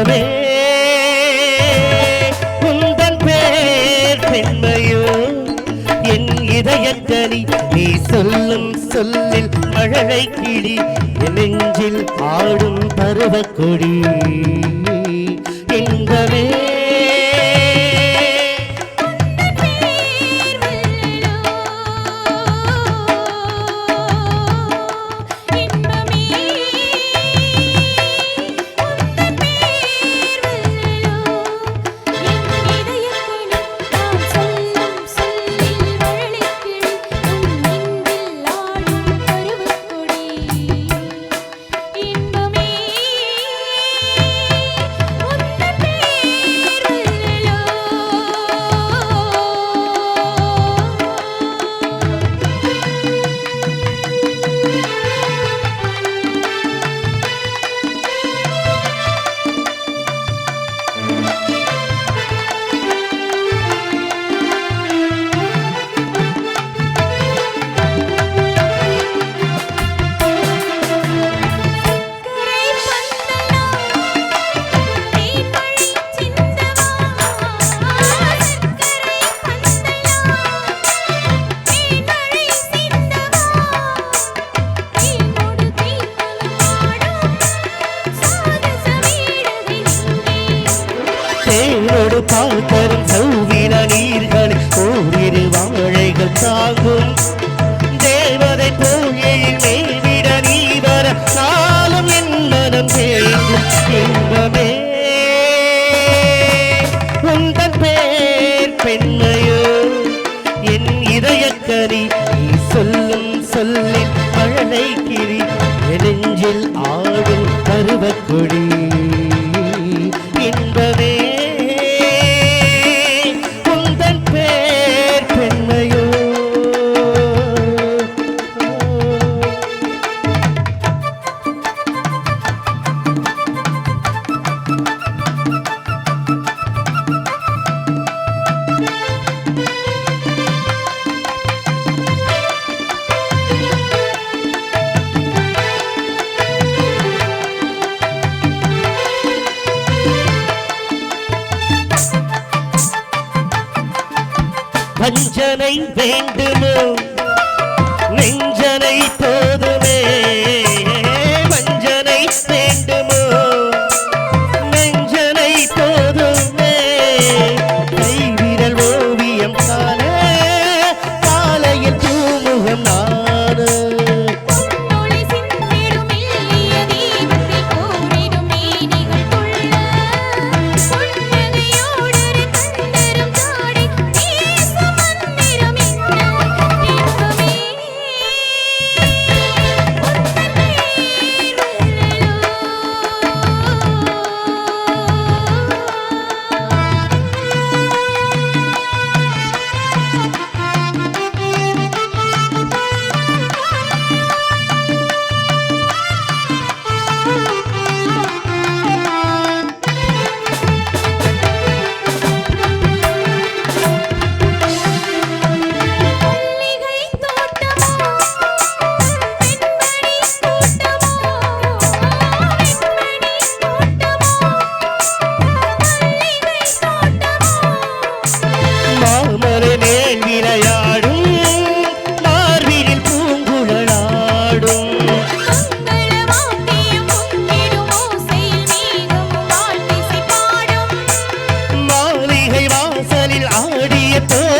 இன்பமே உந்தன் பேர் பெண்மையோ. என் இதயக்கனி நீ சொல்லும் சொல்லில் மழலை கிளி. நெஞ்சில் ஆடும் பருவக்கொடி தேனோடு பாக்கரும் சௌவின நீர்கள் ஓரிரு வாழைகள் தாகும் தேவதை பூஜையில் மேவிட நீவர காலம் நாளும் என் மனம் இன்பமே. உந்தன் பேர் பெண்மையோ என் இதயக்கரி கஞ்சனை வேண்டுமோ.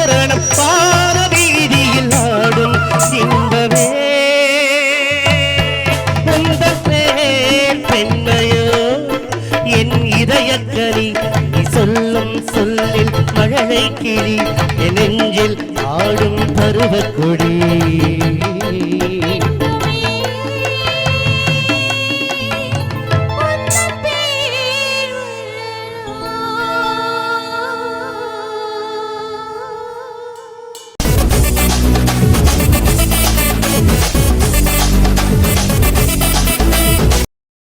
சரணம் தோரணம் பார வீதியில் ஆடும் இன்பமே உந்தன் பேர் பெண்மையோ என் இதயக்கனி சொல்லும் சொல்லில் மழலை கிளி என் நெஞ்சில் ஆடும் பருவக்கொடி